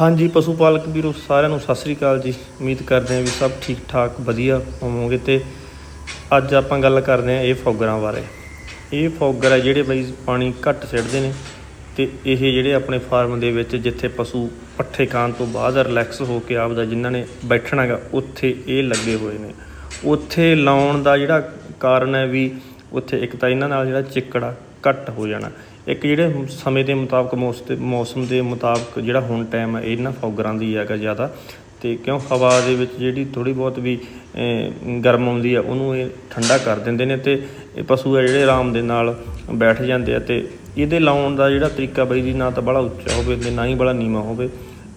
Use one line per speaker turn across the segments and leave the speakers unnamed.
ਹਾਂਜੀ ਪਸ਼ੂ ਪਾਲਕ ਵੀਰੋ, ਸਾਰਿਆਂ ਨੂੰ ਸਤਿ ਸ੍ਰੀ ਅਕਾਲ ਜੀ। ਉਮੀਦ ਕਰਦੇ ਹਾਂ ਵੀ ਸਭ ਠੀਕ ਠਾਕ ਵਧੀਆ ਹੋਵੋਗੇ ਤੇ ਅੱਜ ਆਪਾਂ ਗੱਲ ਕਰਦੇ ਹਾਂ ਇਹ ਫੌਗਰਾਂ ਬਾਰੇ। ਇਹ ਫੌਗਰ ਹੈ ਜਿਹੜੇ ਬਈ ਪਾਣੀ ਘੱਟ ਸਿੱਟਦੇ ਨੇ ਤੇ ਇਹ ਜਿਹੜੇ ਆਪਣੇ ਫਾਰਮ ਦੇ ਵਿੱਚ ਜਿੱਥੇ ਪਸ਼ੂ ਪੱਠੇ ਖਾਣ ਤੋਂ ਬਾਅਦ ਰਿਲੈਕਸ ਹੋ ਕੇ ਆਪਦਾ ਜਿਨ੍ਹਾਂ ਨੇ ਬੈਠਣਾਗਾ ਉੱਥੇ ਇਹ ਲੱਗੇ ਹੋਏ ਨੇ। ਉੱਥੇ ਲਾਉਣ ਦਾ ਜਿਹੜਾ ਕਾਰਨ ਹੈ ਵੀ ਉੱਥੇ ਇੱਕ ਤਾਂ ਇਹਨਾਂ ਨਾਲ ਜਿਹੜਾ ਚਿੱਕੜਾ ਘੱਟ ਹੋ ਜਾਣਾ। ਇੱਕ ਜਿਹੜੇ ਸਮੇਂ ਦੇ ਮੁਤਾਬਕ ਮੌਸ- ਮੌਸਮ ਦੇ ਮੁਤਾਬਕ ਜਿਹੜਾ ਹੁਣ ਟਾਈਮ ਹੈ ਇਹਨਾਂ ਫੌਗਰਾਂ ਦੀ ਹੈਗਾ ਜ਼ਿਆਦਾ। ਤੇ ਕਿਉਂ ਹਵਾ ਦੇ ਵਿੱਚ ਜਿਹੜੀ ਥੋੜੀ ਬਹੁਤ ਵੀ ਗਰਮ ਆਉਂਦੀ ਆ ਉਹਨੂੰ ਇਹ ਠੰਡਾ ਕਰ ਦਿੰਦੇ ਨੇ ਤੇ ਇਹ ਪਸ਼ੂ ਆ ਜਿਹੜੇ ਆਰਾਮ ਦੇ ਨਾਲ ਬੈਠ ਜਾਂਦੇ ਆ ਤੇ ਇਹਦੇ ਲਾਉਣ ਦਾ ਜਿਹੜਾ ਤਰੀਕਾ ਬਈ ਜੀ, ਨਾ ਤਾਂ ਬੜਾ ਉੱਚਾ ਹੋਵੇ ਤੇ ਨਾ ਹੀ ਬੜਾ ਨੀਵਾਂ ਹੋਵੇ।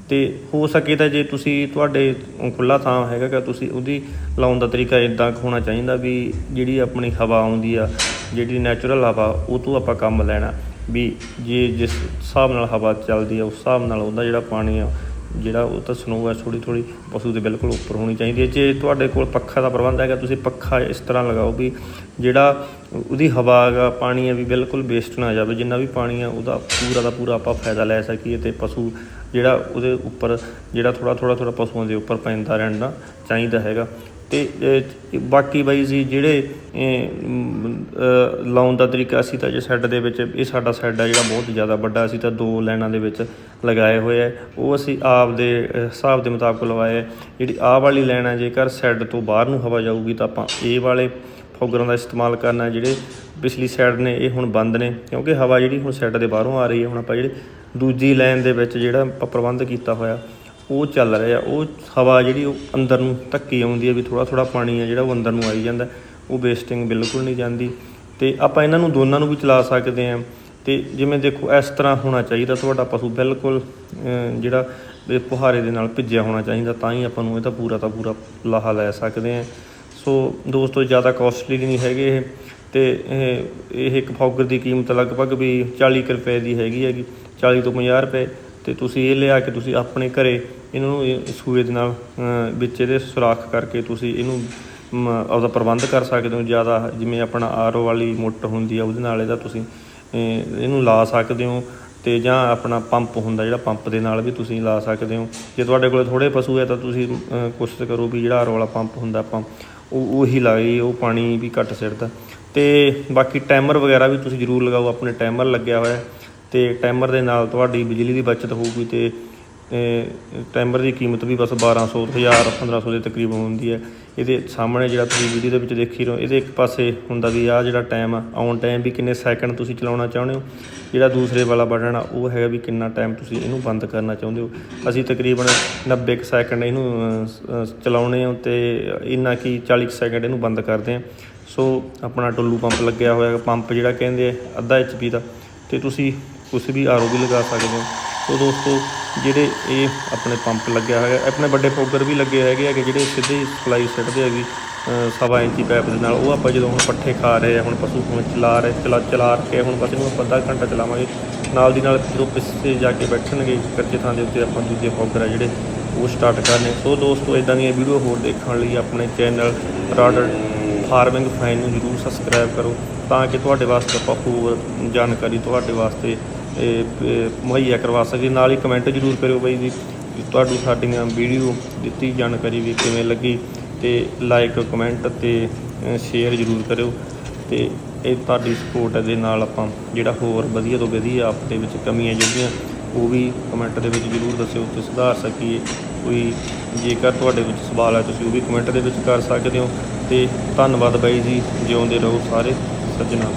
ਤੇ ਹੋ ਸਕੇ ਤਾਂ ਜੇ ਤੁਸੀਂ ਤੁਹਾਡੇ ਖੁੱਲਾ ਥਾਂ ਹੈਗਾ ਕਿ ਤੁਸੀਂ ਉਹਦੀ ਲਾਉਣ ਦਾ ਤਰੀਕਾ ਇਦਾਂ ਹੋਣਾ ਚਾਹੀਦਾ ਵੀ ਜਿਹੜੀ ਆਪਣੀ ਹਵਾ ਆਉਂਦੀ ਆ, ਜਿਹੜੀ ਨੈਚੁਰਲ ਹਵਾ, ਉਹ ਤੋਂ ਆਪਾਂ ਕੰਮ ਲੈਣਾ। ਵੀ ਜੇ ਜਿਸ ਹਿਸਾਬ ਨਾਲ ਹਵਾ ਚੱਲਦੀ ਆ, ਉਸ ਹਿਸਾਬ ਨਾਲ ਉਹਦਾ ਜਿਹੜਾ ਪਾਣੀ ਆ ਜਿਹੜਾ ਉਹ ਤਾਂ ਸਨੋ ਹੈ ਥੋੜੀ ਥੋੜੀ ਪਸ਼ੂ ਦੇ ਬਿਲਕੁਲ ਉੱਪਰ ਹੋਣੀ ਚਾਹੀਦੀ ਹੈ। ਜੇ ਤੁਹਾਡੇ ਕੋਲ ਪੱਖਾ ਦਾ ਪ੍ਰਬੰਧ ਹੈਗਾ, ਤੁਸੀਂ ਪੱਖਾ ਇਸ ਤਰ੍ਹਾਂ ਲਗਾਓ ਵੀ ਜਿਹੜਾ ਉਹਦੀ ਹਵਾ ਦਾ ਪਾਣੀ ਹੈ ਵੀ ਬਿਲਕੁਲ ਵੇਸਟ ਨਾ ਜਾਵੇ, ਜਿੰਨਾ ਵੀ ਪਾਣੀ ਆ ਉਹਦਾ ਪੂਰਾ ਦਾ ਪੂਰਾ ਆਪਾਂ ਫਾਇਦਾ ਲੈ ਸਕੀਏ ਤੇ ਪਸ਼ੂ ਜਿਹੜਾ ਉਹਦੇ ਉੱਪਰ ਜਿਹੜਾ ਥੋੜਾ ਥੋੜਾ ਥੋੜਾ ਪਸ਼ੂਆਂ ਦੇ ਉੱਪਰ ਪੈਂਦਾ ਰਹਿਣਾ ਚਾਹੀਦਾ ਹੈਗਾ। ਤੇ ਬਾਕੀ ਬਾਈ ਜੀ ਜਿਹੜੇ ਲਾਉਣ ਦਾ ਤਰੀਕਾ ਅਸੀਂ ਤਾਂ ਜੇ ਸੈੱਡ ਦੇ ਵਿੱਚ, ਇਹ ਸਾਡਾ ਸੈੱਡ ਆ ਜਿਹੜਾ ਬਹੁਤ ਜ਼ਿਆਦਾ ਵੱਡਾ, ਅਸੀਂ ਤਾਂ ਦੋ ਲਾਈਨਾਂ ਦੇ ਵਿੱਚ ਲਗਾਏ ਹੋਏ ਆ। ਉਹ ਅਸੀਂ ਆਪ ਦੇ ਹਿਸਾਬ ਦੇ ਮੁਤਾਬਕ ਲਵਾਏ ਆ। ਜਿਹੜੀ ਆਹ ਵਾਲੀ ਲਾਈਨ ਆ, ਜੇਕਰ ਸੈੱਡ ਤੋਂ ਬਾਹਰ ਨੂੰ ਹਵਾ ਜਾਊਗੀ ਤਾਂ ਆਪਾਂ ਇਹ ਵਾਲੇ ਫੋਗਰਾਂ ਦਾ ਇਸਤੇਮਾਲ ਕਰਨਾ। ਜਿਹੜੇ ਪਿਛਲੀ ਸਾਈਡ ਨੇ, ਇਹ ਹੁਣ ਬੰਦ ਨੇ, ਕਿਉਂਕਿ ਹਵਾ ਜਿਹੜੀ ਹੁਣ ਸੈੱਡ ਦੇ ਬਾਹਰੋਂ ਆ ਰਹੀ ਹੈ। ਹੁਣ ਆਪਾਂ ਜਿਹੜੇ ਦੂਜੀ ਲਾਈਨ ਦੇ ਵਿੱਚ ਜਿਹੜਾ ਆਪਾਂ ਪ੍ਰਬੰਧ ਕੀਤਾ ਹੋਇਆ ਉਹ ਚੱਲ ਰਿਹਾ, ਉਹ ਹਵਾ ਜਿਹੜੀ ਉਹ ਅੰਦਰ ਨੂੰ ਧੱਕੀ ਆਉਂਦੀ ਹੈ ਵੀ ਥੋੜਾ ਥੋੜਾ ਪਾਣੀ ਆ ਜਿਹੜਾ ਉਹ ਅੰਦਰ ਨੂੰ ਆਈ ਜਾਂਦਾ, ਉਹ ਵੇਸਟਿੰਗ ਬਿਲਕੁਲ ਨਹੀਂ ਜਾਂਦੀ। ਤੇ ਆਪਾਂ ਇਹਨਾਂ ਨੂੰ ਦੋਨਾਂ ਨੂੰ ਵੀ ਚਲਾ ਸਕਦੇ ਹਾਂ। ਤੇ ਜਿਵੇਂ ਦੇਖੋ, ਇਸ ਤਰ੍ਹਾਂ ਹੋਣਾ ਚਾਹੀਦਾ ਤੁਹਾਡਾ ਪਸ਼ੂ ਬਿਲਕੁਲ ਜਿਹੜਾ ਪੁਹਾਰੇ ਦੇ ਨਾਲ ਭਿੱਜਿਆ ਹੋਣਾ ਚਾਹੀਦਾ, ਤਾਂ ਹੀ ਆਪਾਂ ਨੂੰ ਇਹਦਾ ਪੂਰਾ ਤਾਂ ਪੂਰਾ ਲਾਹਾ ਲੈ ਸਕਦੇ ਹਾਂ। ਸੋ ਦੋਸਤੋ, ਜ਼ਿਆਦਾ ਕਾਸਟਲੀ ਨਹੀਂ ਹੈਗੇ ਇਹ। ਤੇ ਇਹ ਇੱਕ ਫੌਗਰ ਦੀ ਕੀਮਤ ਲਗਭਗ ਵੀ 40 ਕੁ ਰੁਪਏ ਦੀ ਹੈਗੀ ਹੈਗੀ 40 ਤੋਂ 50 ਰੁਪਏ। ਤੇ ਤੁਸੀਂ ਇਹ ਲਿਆ ਕੇ ਤੁਸੀਂ ਆਪਣੇ ਘਰੇ ਇਹਨਾਂ ਨੂੰ ਇਹ ਸੂਏ ਦੇ ਨਾਲ ਵਿੱਚ ਇਹਦੇ ਸੁਰਾਖ ਕਰਕੇ ਤੁਸੀਂ ਇਹਨੂੰ ਮ, ਆਪਦਾ ਪ੍ਰਬੰਧ ਕਰ ਸਕਦੇ ਹੋ। ਜ਼ਿਆਦਾ ਜਿਵੇਂ ਆਪਣਾ ਆਰਓ ਵਾਲੀ ਮੋਟਰ ਹੁੰਦੀ ਆ ਉਹਦੇ ਨਾਲ ਇਹਦਾ ਤੁਸੀਂ ਇਹਨੂੰ ਲਾ ਸਕਦੇ ਹੋ ਤੇ ਜਾਂ ਆਪਣਾ ਪੰਪ ਹੁੰਦਾ ਜਿਹੜਾ ਪੰਪ ਦੇ ਨਾਲ ਵੀ ਤੁਸੀਂ ਲਾ ਸਕਦੇ ਹੋ। ਜੇ ਤੁਹਾਡੇ ਕੋਲ ਥੋੜੇ ਪਸ਼ੂ ਹੈ ਤਾਂ ਤੁਸੀਂ ਕੋਸ਼ਿਸ਼ ਕਰੋ ਵੀ ਜਿਹੜਾ ਆਰਓ ਵਾਲਾ ਪੰਪ ਹੁੰਦਾ ਆਪਾਂ ਉਹ ਉਹੀ ਲਾਈ ਉਹ ਪਾਣੀ ਵੀ ਘੱਟ ਸਿੱਟਦਾ ਤੇ ਬਾਕੀ ਟਾਈਮਰ ਵਗੈਰਾ ਵੀ ਤੁਸੀਂ ਜ਼ਰੂਰ ਲਗਾਓ ਆਪਣੇ ਟਾਈਮਰ ਲੱਗਿਆ ਹੋਇਆ। ਹੈ ਤੇ ਟਾਈਮਰ ਦੇ ਨਾਲ ਤੁਹਾਡੀ ਬਿਜਲੀ ਦੀ ਬਚਤ ਹੋਊਗੀ ਤੇ ਟਾਈਮਰ ਦੀ ਕੀਮਤ ਵੀ ਬਸ 1200 1000 1500 ਦੇ ਤਕਰੀਬਨ ਹੁੰਦੀ ਹੈ। ਇਹਦੇ ਸਾਹਮਣੇ ਜਿਹੜਾ ਤੁਸੀਂ ਵੀਡੀਓ ਦੇ ਵਿੱਚ ਦੇਖੀ ਰਹੇ ਹੋ ਇਹਦੇ ਇੱਕ ਪਾਸੇ ਹੁੰਦਾ ਵੀ ਆ ਜਿਹੜਾ ਟਾਈਮ ਆ ਔਨ ਟਾਈਮ ਵੀ ਕਿੰਨੇ ਸੈਕਿੰਡ ਤੁਸੀਂ ਚਲਾਉਣਾ ਚਾਹੁੰਦੇ ਹੋ। ਜਿਹੜਾ ਦੂਸਰੇ ਵਾਲਾ ਬਟਨ ਆ ਉਹ ਹੈਗਾ ਵੀ ਕਿੰਨਾ ਟਾਈਮ ਤੁਸੀਂ ਇਹਨੂੰ ਬੰਦ ਕਰਨਾ ਚਾਹੁੰਦੇ ਹੋ। ਅਸੀਂ ਤਕਰੀਬਨ 90 ਕੁ ਸੈਕਿੰਡ ਇਹਨੂੰ ਅਹ, ਚਲਾਉਣੇ ਹੋ ਤੇ ਇੰਨਾ ਕੀ 40 ਕੁ ਸੈਕਿੰਡ ਇਹਨੂੰ ਬੰਦ ਕਰਦੇ ਹਾਂ। ਸੋ ਆਪਣਾ ਟੁੱਲੂ ਪੰਪ ਲੱਗਿਆ ਹੋਇਆ ਪੰਪ ਜਿਹੜਾ ਕਹਿੰਦੇ ਆ ਅੱਧਾ ਐਚਪੀ ਦਾ। ਤੇ ਤੁਸੀਂ ਕੁਛ ਵੀ ਆਰਓ ਵੀ ਲਗਾ ਸਕਦੇ ਹੋ। ਸੋ ਦੋਸਤੋ ਜਿਹੜੇ ਇਹ ਆਪਣੇ ਪੰਪ ਲੱਗਿਆ ਹੈਗਾ ਆਪਣੇ ਵੱਡੇ ਫੋਗਰ ਵੀ ਲੱਗੇ ਹੈਗੇ ਹੈਗੇ, ਜਿਹੜੇ ਸਿੱਧੇ ਸਪਲਾਈ ਸਿੱਟਦੇ ਹੈਗੇ ਸਵਾ ਇੰਚੀ ਪਾਈਪ ਦੇ ਨਾਲ। ਉਹ ਆਪਾਂ ਜਦੋਂ ਹੁਣ ਪੱਠੇ ਖਾ ਰਹੇ ਆ, ਹੁਣ ਪਸ਼ੂ ਹੁਣ ਚਲਾ ਰਹੇ, ਚਲਾ ਚਲਾ ਕੇ ਹੁਣ ਬਸ ਇਹਨੂੰ ਆਪਾਂ ਅੱਧਾ ਘੰਟਾ ਚਲਾਵਾਂਗੇ। ਨਾਲ ਦੀ ਨਾਲ ਜਦੋਂ ਪਿੱਛੇ ਜਾ ਕੇ ਬੈਠਣਗੇ ਕੱਚੇ ਥਾਂ ਦੇ ਉੱਤੇ ਆਪਾਂ ਦੂਜੇ ਫੋਗਰ ਆ ਜਿਹੜੇ, ਉਹ ਸਟਾਰਟ ਕਰਨੇ। ਸੋ ਦੋਸਤੋ ਇਦਾਂ ਦੀਆਂ ਵੀਡੀਓ ਹੋਰ ਦੇਖਣ ਲਈ ਆਪਣੇ ਚੈਨਲ ਰਾਡਰ ਫਾਰਮਿੰਗ ਫਾਈਨ ਨੂੰ ਜਰੂਰ ਸਬਸਕ੍ਰਾਈਬ ਕਰੋ, ਤਾਂ ਕਿ ਤੁਹਾਡੇ ਵਾਸਤੇ ਆਪਾਂ ਹੋਰ ਜਾਣਕਾਰੀ ਤੁਹਾਡੇ ਵਾਸਤੇ ਮੁਹੱਈਆ ਕਰਵਾ ਸਕੀਏ ਨਾਲ ਹੀ ਕਮੈਂਟ ਜਰੂਰ ਕਰਿਓ ਬਾਈ ਜੀ ਵੀ ਤੁਹਾਨੂੰ ਸਾਡੀਆਂ ਵੀਡੀਓ ਦਿੱਤੀ, ਜਾਣਕਾਰੀ ਵੀ ਕਿਵੇਂ ਲੱਗੀ ਤੇ ਲਾਈਕ ਕਮੈਂਟ ਤੇ ਸ਼ੇਅਰ ਜਰੂਰ ਕਰਿਓ ਤੇ ਇਹ ਤੁਹਾਡੀ ਸਪੋਰਟ ਦੇ ਨਾਲ ਆਪਾਂ ਜਿਹੜਾ ਹੋਰ ਵਧੀਆ ਤੋਂ ਵਧੀਆ ਆਪ ਦੇ ਵਿੱਚ ਕਮੀਆਂ ਜਿਹੜੀਆਂ, ਉਹ ਵੀ ਕਮੈਂਟ ਦੇ ਵਿੱਚ ਜਰੂਰ ਦੱਸਿਓ ਤੇ ਸੁਧਾਰ ਸਕੀਏ। ਕੋਈ ਜੇਕਰ ਤੁਹਾਡੇ ਵਿੱਚ ਸਵਾਲ ਹੈ ਤੁਸੀਂ ਉਹ ਵੀ ਕਮੈਂਟ ਦੇ ਵਿੱਚ ਕਰ ਸਕਦੇ ਹੋ ਤੇ ਧੰਨਵਾਦ ਬਾਈ ਜੀ, ਜਿਉਂਦੇ ਰਹੋ ਸਾਰੇ। ਸੱਜਣਾ